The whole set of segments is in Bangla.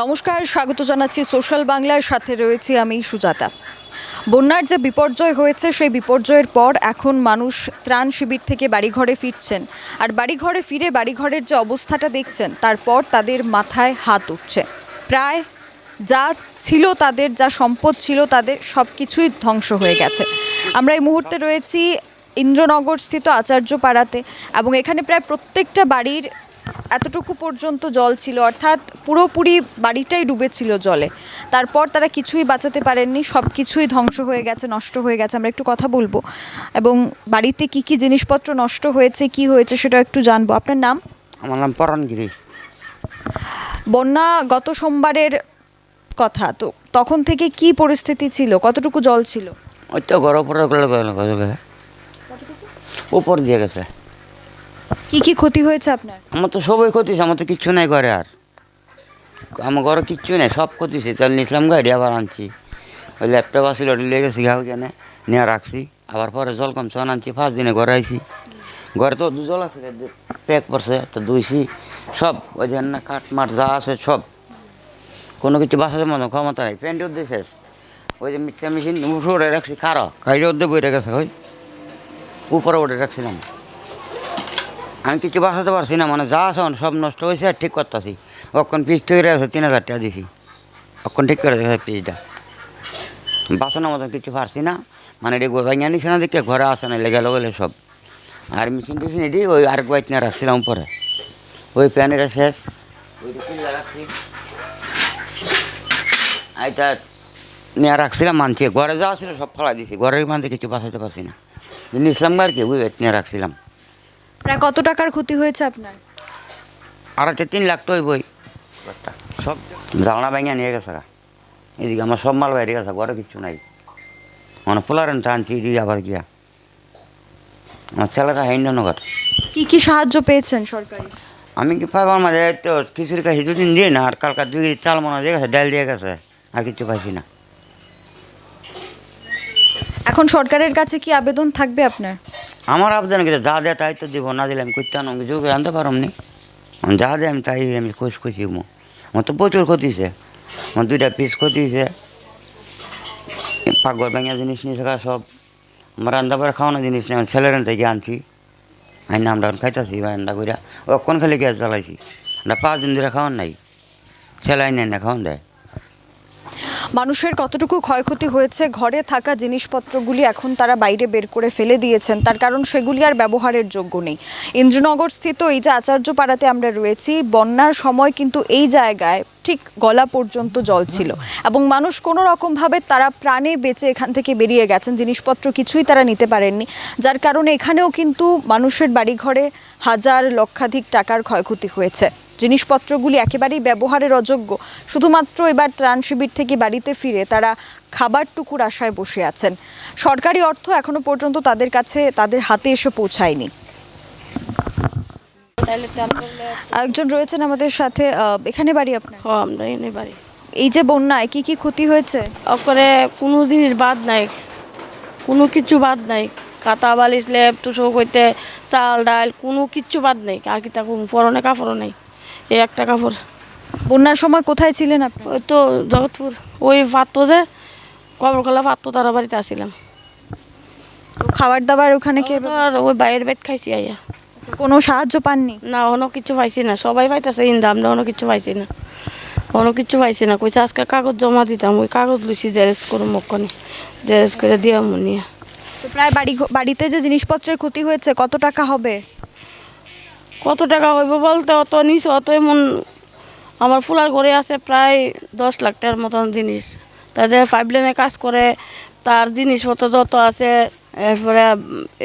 নমস্কার, স্বাগত জানাচ্ছি সোশ্যাল বাংলার সাথে রয়েছি আমি সুজাতা। বন্যার যে বিপর্যয় হয়েছে, সেই বিপর্যয়ের পর এখন মানুষ ত্রাণ শিবির থেকে বাড়িঘরে ফিরছেন। আর বাড়িঘরে ফিরে বাড়িঘরের যে অবস্থাটা দেখছেন, তারপর তাদের মাথায় হাত উঠছে। প্রায় যা ছিল তাদের, যা সম্পদ ছিল তাদের, সব কিছুই ধ্বংস হয়ে গেছে। আমরা এই মুহূর্তে রয়েছি ইন্দ্রনগর স্থিত আচার্যপাড়াতে এবং এখানে প্রায় প্রত্যেকটা বাড়ির এতটুকু পর্যন্ত জল ছিল অর্থাৎ পুরোপুরি বাড়িটাই ডুবেছিল জলে তারপর তারা কিছুই বাঁচাতে পারেননি সব কিছুই ধ্বংস হয়ে গেছে নষ্ট হয়ে গেছে আমরা একটু কথা বলব এবং বাড়িতে কি কি জিনিসপত্র নষ্ট হয়েছে কি হয়েছে সেটা একটু জানব আপনার নাম আমার নাম পরাণগিরি বন্যা গত সোমবারের কথা তো তখন থেকে কি পরিস্থিতি ছিল কতটুকু জল ছিল ওই তো উপরে গেলে উপর দিয়ে গেছে কি কি ক্ষতি হয়েছে আপনার? আমার তো সবই ক্ষতিছে আমার তো কিচ্ছু নাই ঘরে আর। আমার ঘরে কিচ্ছু নেই, সব ক্ষতিছে তাহলে নিয়েছিলাম, গাড়ি আবার আনছি। ওই ল্যাপটপ আসছিল ওটা লেগে গেছি, ঘাও কেনে, নিয়ে রাখছি। আবার পরে জল কম চন আনছি ফার্স্ট দিনে ঘরে আইছি। ঘরে তো জল আছে প্যাক পড়ছে, তো ধুইছি। সব ওই যে না, কাঠ মাঠ যা আছে, সব। কোনো কিছু বাঁচাতে মতো ক্ষমতা নেই প্যান্ট উদ্দেশ্য শেষ। ওই যে মিক্সার মেশিন উঠে রাখছি খারো খাইলে উদ্যোগ বইটা গেছে, ওই। উপরে উঠে রাখছিলাম। আমি কিছু বাঁচাতে পারছি না? মানে যা আছে মানে সব নষ্ট হয়েছে আর ঠিক করতেছি। অক্ষণ পিস তৈরি আছে তিন হাজার টাকা দিছি। অক্ষণ ঠিক করে দিয়েছে পিসটা। বাঁচানোর মতন কিছু পারছি না। মানে এটি ভাঙিয়ে নিছে না দেখে ঘরে আসে না, লেগে গেলে সব। আর মেশিন টেশিন এটি ওই আর বাইক নিয়ে রাখছিলাম পরে ওই প্যানেরা শেষ। ওইটা রাখছি? এইটা নিয়ে রাখছিলাম মানছি। ঘরে যাওয়া ছিল সব ফেলা দিছি। ঘরের মানতে কিছু বাঁচাতে পারছি না। নিয়েছিলাম আর কি, ওই নিয়ে রাখছিলাম। প্রায় কত টাকার ক্ষতি হয়েছে আপনার? আড়াইতে তিন লাখ তো ওই বই সব জালনা ভেঙে নিয়ে গেছে। এদিকে আমার সব মাল বাইরে গেছে ঘরে কিছু নাই। মানে পোলারেন টানছি দিয়ে আবার গিয়া আমার ছেলেরা হাইন্ড নগর কি কি সাহায্য পেয়েছেন সরকারি? আমি কি পাইবার মাঝে তো খিচুড়ি কাছে দুদিন দিয়ে না আর কালকা দুই চাল মনে দিয়ে গেছে ডাল দিয়ে গেছে আর কিছু পাইছি না। এখন সরকারের কাছে কি আবেদন থাকবে আপনার? আমার আবেদন কিন্তু যা দেয় তাই তো দিব, না দিলে আমি করতে আনো কিছু আনতে পারম নি। যা দেয় আমি তাই আমি খুশ খুশি মো আমার তো প্রচুর ক্ষতি হয়েছে আমার দুইটা পিস ক্ষতি হয়েছে পাকঘর ভেঙে জিনিস নিয়ে থাকা সব। আমার রান্না করে খাওয়ানো জিনিস নিয়ে আমার ছেলের থেকে আনছি। আমি নামটা খাইতেছি রান্না কইরা। অক্ষণ খালি গ্যাস জ্বালাইছি। পাঁচ দিন ধরে খাওয়ান নাই। ছেলে আইন না, খাওয়ান দেয়। মানুষের কতটুকু ক্ষয়ক্ষতি হয়েছে, ঘরে থাকা জিনিসপত্রগুলি এখন তারা বাইরে বের করে ফেলে দিয়েছেন, তার কারণ সেগুলি আর ব্যবহারের যোগ্য নেই। ইন্দ্রনগর স্থিত এই যে আচার্যপাড়াতে আমরা রয়েছি, বন্যার সময় কিন্তু এই জায়গায় ঠিক গলা পর্যন্ত জল ছিল এবং মানুষ কোনো রকমভাবে তারা প্রাণে বেঁচে এখান থেকে বেরিয়ে গেছেন, জিনিসপত্র কিছুই তারা নিতে পারেননি। যার কারণে এখানেও কিন্তু মানুষের বাড়িঘরে হাজার লক্ষাধিক টাকার ক্ষয়ক্ষতি হয়েছে। জিনিসপত্রগুলি একেবারেই ব্যবহারের অযোগ্য। শুধুমাত্র এবার ত্রাণ শিবির থেকে বাড়িতে ফিরে তারা খাবারটুকুর আশায় বসে আছেন। সরকারি অর্থ এখনও পর্যন্ত তাদের কাছে তাদের হাতে এসে পৌঁছায়নি। একজন রয়েছেন আমাদের সাথে এখানে বাড়ি আপনার? ও আমরা এনে বাড়ি। এই যে বন্যায় কি কি ক্ষতি হয়েছে? ওপরে কোনো জিনিস বাদ নাই। কোনো কিছু বাদ নাই। কাতা বালিশ লেপ তুসো কইতে চাল ডাল কোনো কিচ্ছু বাদ নেই। আর কি তা পরনে কাপড়ও নেই। এই একটা কাপড়। বন্যার সময় কোথায় ছিলেন আপনি? ওই তো জগৎপুর। ওই পাত্র যে কবরকলা পাত্র তারা বাড়িতে আসছিলাম। খাবার দাবার ওখানে কে আর ওই বাইরের বেদ খাইছি আইয়া কোনো সাহায্য পাননি? না অন্য কিছু পাইছি না। সবাই পাইতেছে ইন্দা আমরা অন্য কিছু পাইছি না। অন্য কিছু পাইছি না। কইছে আজকে কাগজ জমা দিতাম। ওই কাগজ লুছি জেরেস করো মক্ষণে জেরেস করে দিয়া নিয়ে তো প্রায় বাড়ি বাড়িতে যে জিনিসপত্রের ক্ষতি হয়েছে কত টাকা হবে? কত টাকা হইব বলতে অত নিস অত এমন আমার ফুলার ঘরে আছে প্রায় দশ লাখ টাকার মতন জিনিস। তা যে ফাইভ লাইনে কাজ করে তার জিনিসপত্র যত আছে এরপরে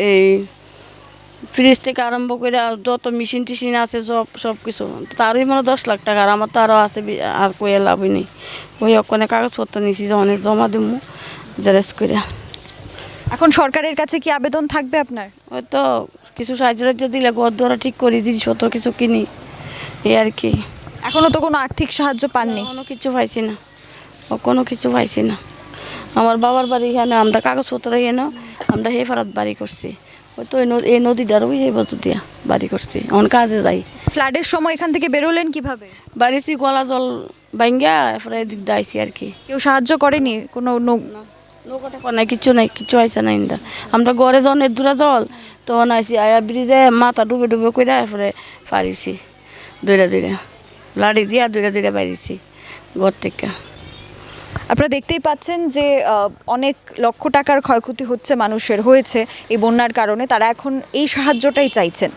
এই ফ্রিজ থেকে আরম্ভ করে আর যত মেশিন টিশিন আছে সব সব কিছু। তারই মানে দশ লাখ টাকা আর আমার তো আরও আছে আর কই লাভই নেই। ওই ওখানে কাগজপত্র নিছি যে অনেক জমা দিমু জেরেস করে এখন সরকারের কাছে কি আবেদন থাকবে আপনার? হয়তো কিছু সাহায্য টাহায্য দিলে ঘর দ্বারা ঠিক করি জিনিসপত্র কিছু কিনি এই আর কি। এখনও তো কোনো আর্থিক সাহায্য পাননি? কোনো কিছু পাইছি না। ও কোনো কিছু পাইছি না। আমার বাবার বাড়ি এখানে আমরা কাগজপত্র এখানে আমরা হে ফারাত বাড়ি করছি। ওই তো এই নদ- এই নদীটার ওই এই বছর দিয়া বাড়ি করছি। আমার কাজে যাই। ফ্লাডের সময় এখান থেকে বেরোলেন কীভাবে? বাড়িছি গলা জল ভাঙ্গা এরপরে এদিক দিয়ে আইসি আর কি। কেউ সাহায্য করেনি? কোনো নৌ- নৌকা টাকা নাই কিছু নাই কিছু আইসে নাই আমরা ঘরে যখন দূরা জল তখন আইসি আয়া ব্রিজে মাথা ডুবে ডুবে করে এরপরে পারিছি দূরে দূরে লাড়ি দিয়া দূরে দূরে পারিছি ঘর থেকে। আপনারা দেখতেই পাচ্ছেন যে অনেক লক্ষ টাকার ক্ষয়ক্ষতি হচ্ছে মানুষের, হয়েছে এই বন্যার কারণে। তারা এখন এই সাহায্যটাই চাইছেন।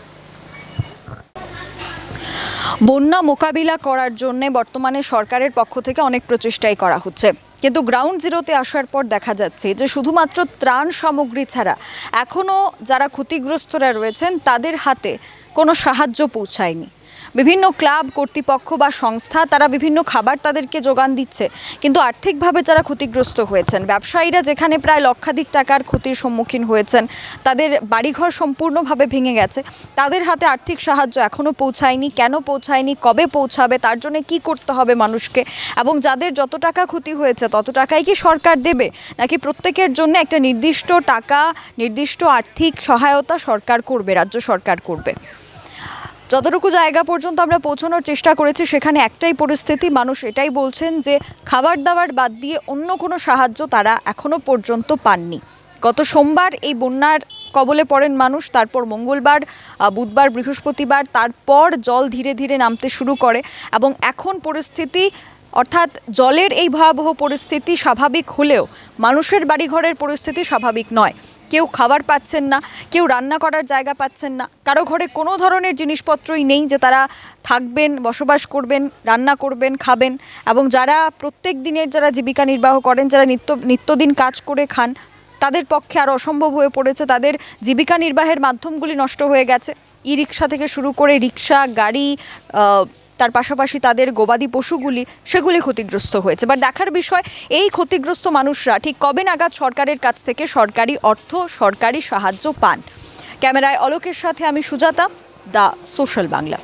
বন্যা মোকাবিলা করার জন্য বর্তমানে সরকারের পক্ষ থেকে অনেক প্রচেষ্টাই করা হচ্ছে। কিন্তু গ্রাউন্ড জিরোতে আসার পর দেখা যাচ্ছে যে শুধুমাত্র ত্রাণ সামগ্রী ছাড়া এখনও যারা ক্ষতিগ্রস্তরা রয়েছেন তাদের হাতে কোনো সাহায্য পৌঁছায়নি। বিভিন্ন ক্লাব, কর্তৃপক্ষ বা সংস্থা, তারা বিভিন্ন খাবার তাদেরকে যোগান দিচ্ছে। কিন্তু আর্থিকভাবে যারা ক্ষতিগ্রস্ত হয়েছেন, ব্যবসায়ীরা যেখানে প্রায় লক্ষাধিক টাকার ক্ষতির সম্মুখীন হয়েছেন, তাদের বাড়িঘর সম্পূর্ণভাবে ভেঙে গেছে। তাদের হাতে আর্থিক সাহায্য এখনও পৌঁছায়নি। কেন পৌঁছায়নি? কবে পৌঁছাবে? তার জন্য কি করতে হবে মানুষকে? এবং যাদের যত টাকা ক্ষতি হয়েছে, তত টাকাই কি সরকার দেবে? নাকি প্রত্যেকের জন্য একটা নির্দিষ্ট টাকা, নির্দিষ্ট আর্থিক সহায়তা সরকার করবে, রাজ্য সরকার করবে? যতটুকু জায়গা পর্যন্ত আমরা পৌঁছানোর চেষ্টা করেছি, সেখানে একটাই পরিস্থিতি। মানুষ এটাই বলছেন যে, খাবার দাবার বাদ দিয়ে অন্য কোনো সাহায্য তারা এখনও পর্যন্ত পাননি। গত সোমবার এই বন্যার কবলে পড়েন মানুষ, তারপর মঙ্গলবার বুধবার, বৃহস্পতিবার, তারপর জল ধীরে ধীরে নামতে শুরু করে এবং এখন পরিস্থিতি, অর্থাৎ জলের এই ভয়াবহ পরিস্থিতি স্বাভাবিক হলেও মানুষের বাড়িঘরের পরিস্থিতি স্বাভাবিক নয়। কেউ খাবার পাচ্ছেন না, কেউ রান্না করার জায়গা পাচ্ছেন না। কারও ঘরে কোনো ধরনের জিনিসপত্রই নেই যে তারা থাকবেন, বসবাস করবেন, রান্না করবেন, খাবেন এবং যারা প্রত্যেক দিনের যারা জীবিকা নির্বাহ করেন, যারা নিত্য, নিত্যদিন কাজ করে খান, তাদের পক্ষে আর অসম্ভব হয়ে পড়েছে। তাদের জীবিকা নির্বাহের মাধ্যমগুলি নষ্ট হয়ে গেছে। ই রিক্সা থেকে শুরু করে রিক্সা, গাড়ি তার পাশাপাশি তাদের গবাদি পশুগুলি সেগুলি ক্ষতিগ্রস্ত হয়েছে। বা দেখার বিষয়, এই ক্ষতিগ্রস্ত মানুষরা ঠিক কবে নাগাদ সরকারের কাছ থেকে সরকারি অর্থ, সরকারি সাহায্য পান? ক্যামেরায় অলোকের সাথে আমি সুজাতা, দ্য সোশ্যাল বাংলা।